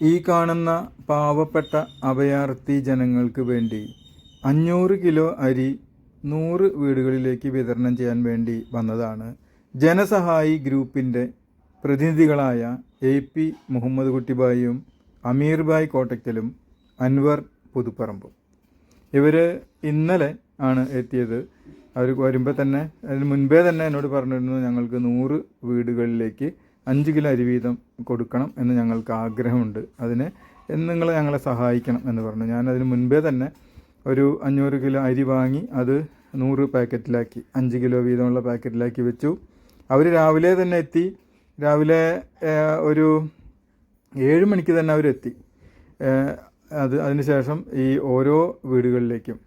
ഈ കാണുന്ന പാവപ്പെട്ട അഭയാർത്ഥി ജനങ്ങൾക്ക് വേണ്ടി അഞ്ഞൂറ് കിലോ അരി നൂറ് വീടുകളിലേക്ക് വിതരണം ചെയ്യാൻ വേണ്ടി വന്നതാണ് ജനസഹായി ഗ്രൂപ്പിന്റെ പ്രതിനിധികളായ എ പി മുഹമ്മദ് കുട്ടിബായിയും അമീർ ബായ് കോട്ടയ്ക്കലും അൻവർ പുതുപ്പറമ്പും. ഇവർ ഇന്നലെ ആണ് എത്തിയത്. അവർ വരുമ്പോൾ തന്നെ അതിന് മുൻപേ തന്നെ എന്നോട് പറഞ്ഞിരുന്നു ഞങ്ങൾക്ക് നൂറ് വീടുകളിലേക്ക് അഞ്ച് കിലോ അരി വീതം കൊടുക്കണം എന്ന് ഞങ്ങൾക്ക് ആഗ്രഹമുണ്ട്. അതിന് നിങ്ങൾ ഞങ്ങളെ സഹായിക്കണം എന്ന് പറഞ്ഞു. ഞാൻ മുൻപേ തന്നെ ഒരു അഞ്ഞൂറ് കിലോ അരി വാങ്ങി അത് നൂറ് പാക്കറ്റിലാക്കി അഞ്ച് കിലോ വീതമുള്ള പാക്കറ്റിലാക്കി വെച്ചു. അവർ രാവിലെ തന്നെ എത്തി. രാവിലെ ഒരു ഏഴ് മണിക്ക് തന്നെ അവരെത്തി അത് അതിനുശേഷം ഈ ഓരോ വീടുകളിലേക്കും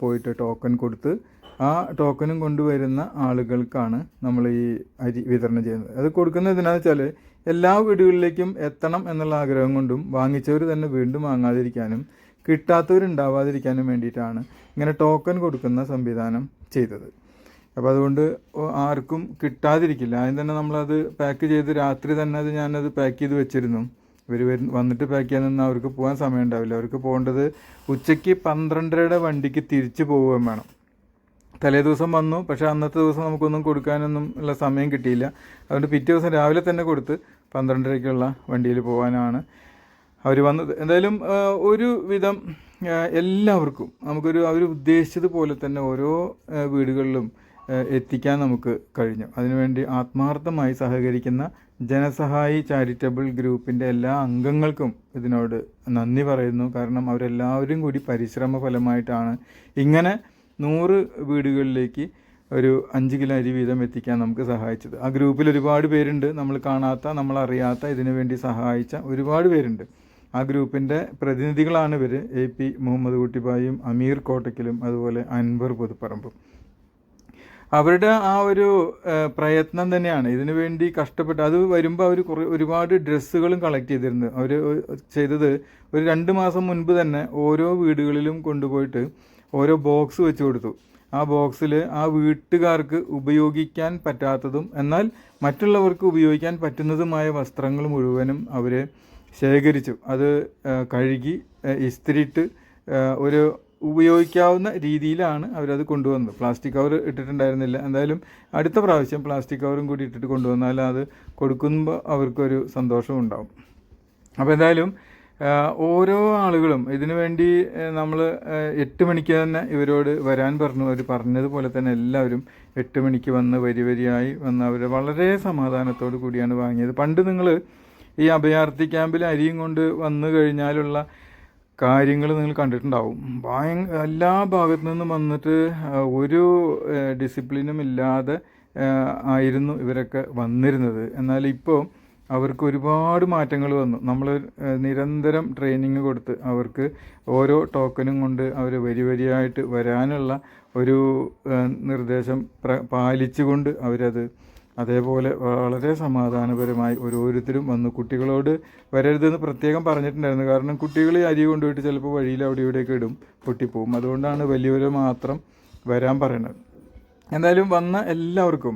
പോയിട്ട് ടോക്കൺ കൊടുത്ത് ആ ടോക്കണും കൊണ്ടുവരുന്ന ആളുകൾക്കാണ് നമ്മൾ ഈ അരി വിതരണം ചെയ്യുന്നത്. അത് കൊടുക്കുന്നത് എന്തിനാന്ന് വെച്ചാൽ എല്ലാ വീടുകളിലേക്കും എത്തണം എന്നുള്ള ആഗ്രഹം കൊണ്ടും വാങ്ങിച്ചവർ തന്നെ വീണ്ടും വാങ്ങാതിരിക്കാനും കിട്ടാത്തവരുണ്ടാവാതിരിക്കാനും വേണ്ടിയിട്ടാണ് ഇങ്ങനെ ടോക്കൺ കൊടുക്കുന്ന സംവിധാനം ചെയ്തത്. അപ്പോൾ അതുകൊണ്ട് ആർക്കും കിട്ടാതിരിക്കില്ല. ആദ്യം തന്നെ നമ്മളത് പാക്ക് ചെയ്ത് രാത്രി തന്നെ അത് ഞാനത് പാക്ക് ചെയ്ത് വെച്ചിരുന്നു. ഇവർ വന്നിട്ട് പാക്ക് ചെയ്യാൻ നിന്നാൽ അവർക്ക് പോകാൻ സമയം ഉണ്ടാവില്ല അവർക്ക് പോകേണ്ടത് ഉച്ചയ്ക്ക് പന്ത്രണ്ടരയുടെ വണ്ടിക്ക് തിരിച്ചു പോവുകയും വേണം. തലേ ദിവസം വന്നു പക്ഷേ അന്നത്തെ ദിവസം നമുക്കൊന്നും കൊടുക്കാനൊന്നും ഉള്ള സമയം കിട്ടിയില്ല. അതുകൊണ്ട് പിറ്റേ ദിവസം രാവിലെ തന്നെ കൊടുത്ത് പന്ത്രണ്ടരയ്ക്കുള്ള വണ്ടിയിൽ പോകാനാണ് അവർ വന്നത്. എന്തായാലും ഒരു വിധം എല്ലാവർക്കും നമുക്കൊരു അവർ ഉദ്ദേശിച്ചതുപോലെ തന്നെ ഓരോ വീടുകളിലും എത്തിക്കാൻ നമുക്ക് കഴിഞ്ഞു. അതിനുവേണ്ടി ആത്മാർത്ഥമായി സഹകരിക്കുന്ന ജനസഹായി ചാരിറ്റബിൾ ഗ്രൂപ്പിന്റെ എല്ലാ അംഗങ്ങൾക്കും ഇതിനോട് നന്ദി പറയുന്നു. കാരണം അവരെല്ലാവരും കൂടി പരിശ്രമ ഫലമായിട്ടാണ് ഇങ്ങനെ നൂറ് വീടുകളിലേക്ക് ഒരു അഞ്ച് കിലോ അരി വീതം എത്തിക്കാൻ നമുക്ക് സഹായിച്ചത്. ആ ഗ്രൂപ്പിൽ ഒരുപാട് പേരുണ്ട്. നമ്മൾ കാണാത്ത നമ്മൾ അറിയാത്ത ഇതിനു വേണ്ടി സഹായിച്ച ഒരുപാട് പേരുണ്ട്. ആ ഗ്രൂപ്പിന്റെ പ്രതിനിധികളാണ് ഇവർ എ പി മുഹമ്മദ് കുട്ടിബായും അമീർ കോട്ടയ്ക്കലും അതുപോലെ അൻവർ പുതുപ്പറമ്പും അവരുടെ ആ ഒരു പ്രയത്നം തന്നെയാണ്. ഇതിനു വേണ്ടി കഷ്ടപ്പെട്ട് അത് വരുമ്പോൾ അവർ കുറേ ഒരുപാട് ഡ്രസ്സുകളും കളക്ട് ചെയ്തിരുന്നു. അവർ ചെയ്തത് ഒരു രണ്ട് മാസം മുൻപ് തന്നെ ഓരോ വീടുകളിലും കൊണ്ടുപോയിട്ട് ഓരോ ബോക്സ് വെച്ച് കൊടുത്തു. ആ ബോക്സിൽ ആ വീട്ടുകാർക്ക് ഉപയോഗിക്കാൻ പറ്റാത്തതും എന്നാൽ മറ്റുള്ളവർക്ക് ഉപയോഗിക്കാൻ പറ്റുന്നതുമായ വസ്ത്രങ്ങൾ മുഴുവനും അവർ ശേഖരിച്ചു. അത് കഴുകി ഇസ്തിരിയിട്ട് ഒരു ഉപയോഗിക്കാവുന്ന രീതിയിലാണ് അവരത് കൊണ്ടുവന്നത്. പ്ലാസ്റ്റിക് കവർ ഇട്ടിട്ടുണ്ടായിരുന്നില്ല. എന്തായാലും അടുത്ത പ്രാവശ്യം പ്ലാസ്റ്റിക് കവറും കൂടി ഇട്ടിട്ട് കൊണ്ടുവന്നാൽ അത് കൊടുക്കുമ്പോൾ അവർക്കൊരു സന്തോഷം ഉണ്ടാവും. അപ്പോൾ എന്തായാലും ഓരോ ആളുകളും ഇതിനു വേണ്ടി നമ്മൾ എട്ട് മണിക്ക് തന്നെ ഇവരോട് വരാൻ പറഞ്ഞു. അവർ പറഞ്ഞതുപോലെ തന്നെ എല്ലാവരും എട്ട് മണിക്ക് വന്ന് വരി വരിയായി വന്ന് അവർ വളരെ സമാധാനത്തോടു കൂടിയാണ് വാങ്ങിയത്. പണ്ട് നിങ്ങൾ ഈ അഭയാർത്ഥി ക്യാമ്പിൽ അരിയും കൊണ്ട് വന്നു കഴിഞ്ഞാലുള്ള കാര്യങ്ങൾ നിങ്ങൾ കണ്ടിട്ടുണ്ടാവും. ഭയ എല്ലാ ഭാഗത്തു നിന്നും വന്നിട്ട് ഒരു ഡിസിപ്ലിനും ഇല്ലാതെ ആയിരുന്നു ഇവരൊക്കെ വന്നിരുന്നത്. എന്നാൽ ഇപ്പോൾ അവർക്ക് ഒരുപാട് മാറ്റങ്ങൾ വന്നു. നമ്മൾ നിരന്തരം ട്രെയിനിങ് കൊടുത്ത് അവർക്ക് ഓരോ ടോക്കനും കൊണ്ട് അവർ വരി വരിയായിട്ട് വരാനുള്ള ഒരു നിർദ്ദേശം പ്ര പാലിച്ചുകൊണ്ട് അവരത് അതേപോലെ വളരെ സമാധാനപരമായി ഓരോരുത്തരും വന്ന്. കുട്ടികളോട് വരരുതെന്ന് പ്രത്യേകം പറഞ്ഞിട്ടുണ്ടായിരുന്നു. കാരണം കുട്ടികൾ അരി കൊണ്ടുപോയിട്ട് ചിലപ്പോൾ വഴിയിൽ അവിടെ ഇവിടെയൊക്കെ ഇടും പൊട്ടിപ്പോവും. അതുകൊണ്ടാണ് വലിയവരെ മാത്രം വരാൻ പറയുന്നത് എന്തായാലും വന്ന എല്ലാവർക്കും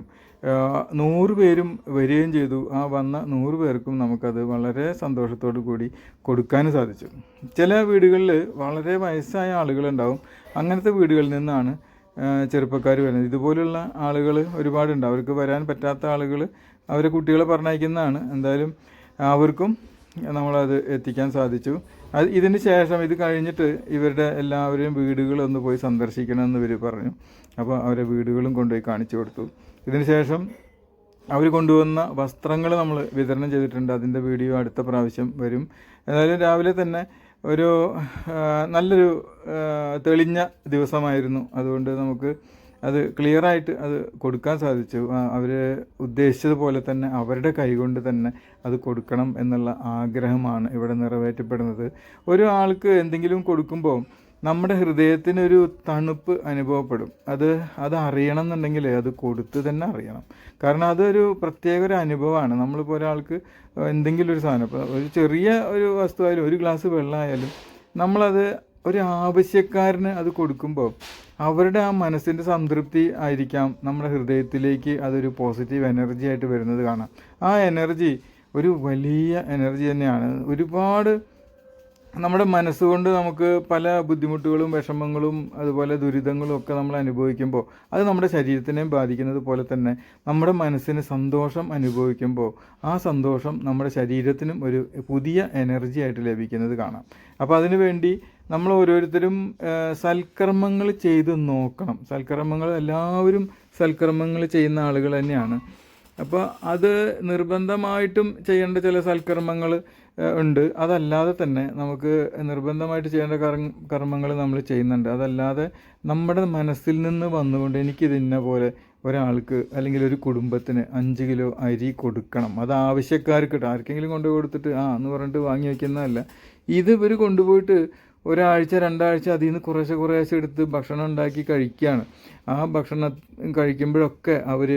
നൂറ് പേരും വരികയും ചെയ്തു. ആ വന്ന നൂറ് പേർക്കും നമുക്കത് വളരെ സന്തോഷത്തോടു കൂടി കൊടുക്കാനും സാധിച്ചു. ചില വീടുകളിൽ വളരെ വയസ്സായ ആളുകളുണ്ടാവും. അങ്ങനത്തെ വീടുകളിൽ നിന്നാണ് ചെറുപ്പക്കാർ വരുന്നത്. ഇതുപോലുള്ള ആളുകൾ ഒരുപാടുണ്ട്. അവർക്ക് വരാൻ പറ്റാത്ത ആളുകൾ അവരെ കുട്ടികളെ പറഞ്ഞയക്കുന്നതാണ്. എന്തായാലും അവർക്കും നമ്മളത് എത്തിക്കാൻ സാധിച്ചു. അത് ഇതിന് ശേഷം ഇത് കഴിഞ്ഞിട്ട് ഇവരുടെ എല്ലാവരെയും വീടുകളൊന്ന് പോയി സന്ദർശിക്കണമെന്ന് ഇവർ പറഞ്ഞു. അപ്പോൾ അവരെ വീടുകളും കൊണ്ടുപോയി കാണിച്ചു കൊടുത്തു. ഇതിന് ശേഷം അവർ കൊണ്ടുവന്ന വസ്ത്രങ്ങൾ നമ്മൾ വിതരണം ചെയ്തിട്ടുണ്ട്. അതിന്റെ വീഡിയോ അടുത്ത പ്രാവശ്യം വരും. എന്നാലും രാവിലെ തന്നെ ഒരു നല്ലൊരു തെളിഞ്ഞ ദിവസമായിരുന്നു. അതുകൊണ്ട് നമുക്ക് അത് ക്ലിയറായിട്ട് അത് കൊടുക്കാൻ സാധിച്ചു. അവർ ഉദ്ദേശിച്ചതുപോലെ തന്നെ അവരുടെ കൈകൊണ്ട് തന്നെ അത് കൊടുക്കണം എന്നുള്ള ആഗ്രഹമാണ് ഇവിടെ നിറവേറ്റപ്പെടുന്നത്. ഒരു ആൾക്ക് എന്തെങ്കിലും കൊടുക്കുമ്പോൾ നമ്മുടെ ഹൃദയത്തിനൊരു തണുപ്പ് അനുഭവപ്പെടും. അത് അത് അറിയണം എന്നുണ്ടെങ്കിൽ അത് കൊടുത്ത് തന്നെ അറിയണം. കാരണം അതൊരു പ്രത്യേക ഒരു അനുഭവമാണ്. നമ്മളിപ്പോൾ ഒരാൾക്ക് എന്തെങ്കിലും ഒരു സാധനം ഇപ്പോൾ ഒരു ചെറിയ ഒരു വസ്തുവായാലും ഒരു ഗ്ലാസ് വെള്ളമായാലും നമ്മളത് ഒരു ആവശ്യക്കാരന് അത് കൊടുക്കുമ്പോൾ അവരുടെ ആ മനസ്സിന്റെ സംതൃപ്തി ആയിരിക്കാം നമ്മുടെ ഹൃദയത്തിലേക്ക് അതൊരു പോസിറ്റീവ് എനർജി ആയിട്ട് വരുന്നത് കാണാം. ആ എനർജി ഒരു വലിയ എനർജി തന്നെയാണ്. ഒരുപാട് നമ്മുടെ മനസ്സുകൊണ്ട് നമുക്ക് പല ബുദ്ധിമുട്ടുകളും വിഷമങ്ങളും അതുപോലെ ദുരിതങ്ങളും ഒക്കെ നമ്മൾ അനുഭവിക്കുമ്പോൾ അത് നമ്മുടെ ശരീരത്തിനെയും ബാധിക്കുന്നത് പോലെ തന്നെ നമ്മുടെ മനസ്സിന് സന്തോഷം അനുഭവിക്കുമ്പോൾ ആ സന്തോഷം നമ്മുടെ ശരീരത്തിനും ഒരു പുതിയ എനർജി ആയിട്ട് ലഭിക്കുന്നത് കാണാം. അപ്പോൾ അതിനു വേണ്ടി നമ്മൾ ഓരോരുത്തരും സൽക്കർമ്മങ്ങൾ ചെയ്ത് നോക്കണം. സൽക്കർമ്മങ്ങൾ എല്ലാവരും സൽക്കർമ്മങ്ങൾ ചെയ്യുന്ന ആളുകൾ തന്നെയാണ്. അപ്പോൾ അത് നിർബന്ധമായിട്ടും ചെയ്യേണ്ട ചില സൽക്കർമ്മങ്ങൾ ഉണ്ട്. അതല്ലാതെ തന്നെ നമുക്ക് നിർബന്ധമായിട്ട് ചെയ്യേണ്ട കർമ്മങ്ങൾ നമ്മൾ ചെയ്യുന്നുണ്ട്. അതല്ലാതെ നമ്മുടെ മനസ്സിൽ നിന്ന് വന്നുകൊണ്ട് എനിക്കിത് ഇന്ന പോലെ ഒരാൾക്ക് അല്ലെങ്കിൽ ഒരു കുടുംബത്തിന് അഞ്ച് കിലോ അരി കൊടുക്കണം. അത് ആവശ്യക്കാർക്ക് ആർക്കെങ്കിലും കൊണ്ടു കൊടുത്തിട്ട് ആ എന്ന് പറഞ്ഞിട്ട് വാങ്ങി വയ്ക്കുന്നതല്ല ഇത് ഇവർ കൊണ്ടുപോയിട്ട് ഒരാഴ്ച രണ്ടാഴ്ച അതിൽ നിന്ന് കുറേശ്ശെ കുറേശ്ശെ എടുത്ത് ഭക്ഷണം ഉണ്ടാക്കി കഴിക്കുകയാണ്. ആ ഭക്ഷണം കഴിക്കുമ്പോഴൊക്കെ അവർ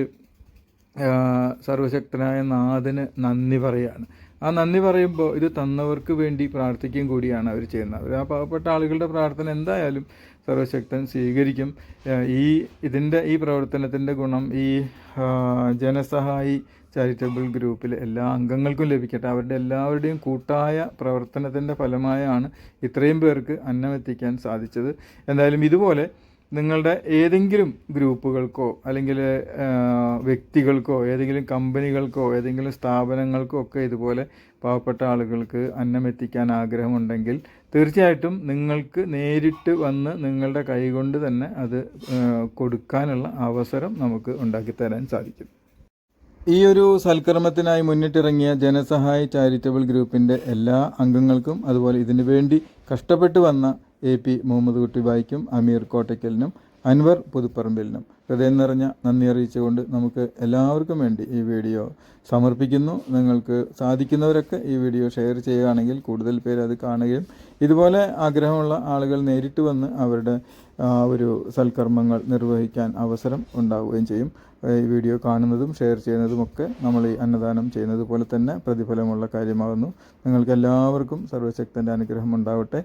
സർവശക്തനായ നാഥന് നന്ദി പറയാണ്. ആ നന്ദി പറയുമ്പോൾ ഇത് തന്നവർക്ക് വേണ്ടി പ്രാർത്ഥിക്കുകയും കൂടിയാണ് അവർ ചെയ്യുന്നത്. അവർ ആ പാവപ്പെട്ട ആളുകളുടെ പ്രാർത്ഥന എന്തായാലും സർവശക്തൻ സ്വീകരിക്കും. ഈ ഇതിന്റെ ഈ പ്രവർത്തനത്തിന്റെ ഗുണം ഈ ജനസഹായി ചാരിറ്റബിൾ ഗ്രൂപ്പിലെ എല്ലാ അംഗങ്ങൾക്കും ലഭിക്കട്ടെ. അവരുടെ എല്ലാവരുടെയും കൂട്ടായ പ്രവർത്തനത്തിന്റെ ഫലമായാണ് ഇത്രയും പേർക്ക് അന്നം എത്തിക്കാൻ സാധിച്ചത്. എന്തായാലും ഇതുപോലെ നിങ്ങളുടെ ഏതെങ്കിലും ഗ്രൂപ്പുകൾക്കോ അല്ലെങ്കിൽ വ്യക്തികൾക്കോ ഏതെങ്കിലും കമ്പനികൾക്കോ ഏതെങ്കിലും സ്ഥാപനങ്ങൾക്കോ ഒക്കെ ഇതുപോലെ പാവപ്പെട്ട ആളുകൾക്ക് അന്നം എത്തിക്കാൻ ആഗ്രഹമുണ്ടെങ്കിൽ തീർച്ചയായിട്ടും നിങ്ങൾക്ക് നേരിട്ട് വന്ന് നിങ്ങളുടെ കൈകൊണ്ട് തന്നെ അത് കൊടുക്കാനുള്ള അവസരം നമുക്ക് ഉണ്ടാക്കിത്തരാൻ സാധിക്കും. ഈ ഒരു സൽക്കർമ്മത്തിനായി മുന്നിട്ടിറങ്ങിയ ജനസഹായ ചാരിറ്റബിൾ ഗ്രൂപ്പിന്റെ എല്ലാ അംഗങ്ങൾക്കും അതുപോലെ ഇതിനു വേണ്ടി കഷ്ടപ്പെട്ട് വന്ന എ പി മുഹമ്മദ് കുട്ടി ബായിക്കും അമീർ കോട്ടയ്ക്കലിനും അൻവർ പുതുപ്പറമ്പിലിനും. ഹൃദയം നിറഞ്ഞ നന്ദി അറിയിച്ചുകൊണ്ട് നമുക്ക് എല്ലാവർക്കും വേണ്ടി ഈ വീഡിയോ സമർപ്പിക്കുന്നു. നിങ്ങൾക്ക് സാധിക്കുന്നവരൊക്കെ ഈ വീഡിയോ ഷെയർ ചെയ്യുകയാണെങ്കിൽ കൂടുതൽ പേര് അത് കാണുകയും ഇതുപോലെ ആഗ്രഹമുള്ള ആളുകൾ നേരിട്ട് വന്ന് അവരുടെ ഒരു സൽക്കർമ്മങ്ങൾ നിർവഹിക്കാൻ അവസരം ഉണ്ടാവുകയും ചെയ്യും. ഈ വീഡിയോ കാണുന്നതും ഷെയർ ചെയ്യുന്നതുമൊക്കെ നമ്മൾ ഈ അന്നദാനം ചെയ്യുന്നത് പോലെ തന്നെ പ്രതിഫലമുള്ള കാര്യമാകുന്നു. നിങ്ങൾക്ക് എല്ലാവർക്കും സർവശക്തന്റെ അനുഗ്രഹം ഉണ്ടാവട്ടെ.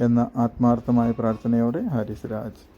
എന്ന ആത്മാർത്ഥമായ പ്രാർത്ഥനയോടെ ഹാരിസ് രാജ്.